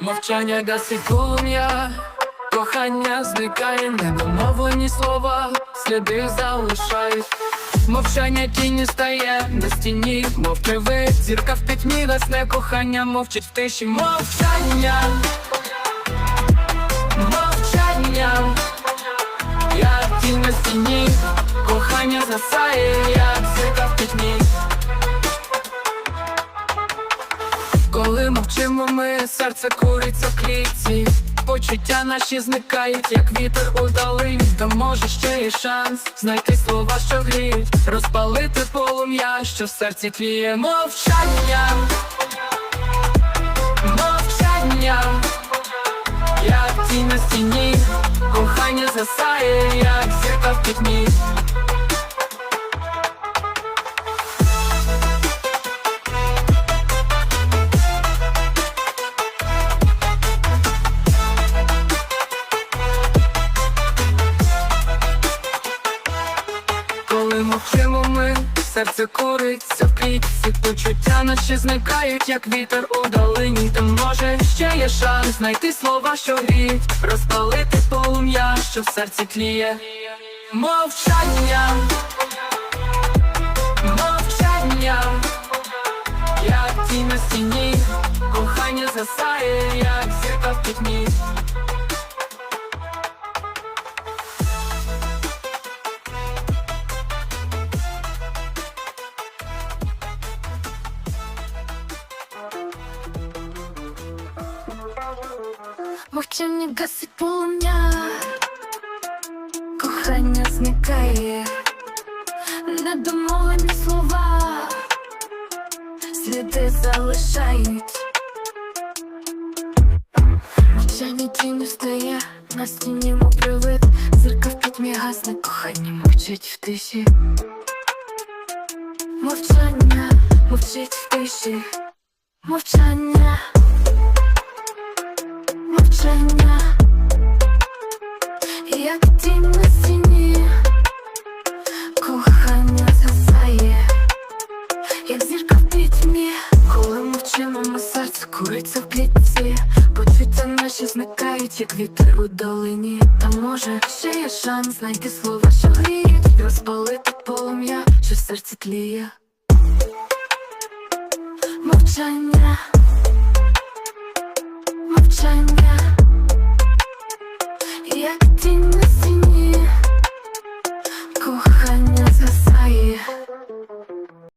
Мовчання гасить полум'я, кохання зникає, недомовлені слова, сліди залишають. Мовчання тіні стає на стіні, мов привид, зірка в пітьмі, гасне кохання, мовчить в тиші, мовчання, мовчання, як тінь на стіні, кохання засає, як зірка в пітьмі. Коли мовчимо ми, серце куриться в клітці. Почуття наші зникають, як вітер у долині. Та може ще є шанс знайти слова, що гріють. Розпалити полум'я, що в серці тліє. Мовчання. Мовчання. Як тінь на стіні Кохання засає, мовчимо ми, серце куриться в клітці. Почуття наші зникають, як вітер у долині. Та може ще є шанс знайти слова, що гріють. Розпалити полум'я, що в серці тліє. Мовчання. Мовчання. Як тінь на стіні. Кохання засає, як зірка в пітьмі Мовчання гасить полум'я, кохання зникає, недомовлені слова, сліди залишають. Мовчання тінь стає, на стіні мов привид, зірка в пітьмі гасне, кохання мовчить в тиші. Мовчання мовчить в тиші, мовчання. Мовчання, як тінь на стіні, кохання згасає, як зірка в пітьмі, коли мовчимо, ми серце куриться в клітці, почуття наші зникають, як вітер у долині. Та може ще є шанс знайти слова, що гріють, розпалити полум'я, що в серці тліє. Мовчання.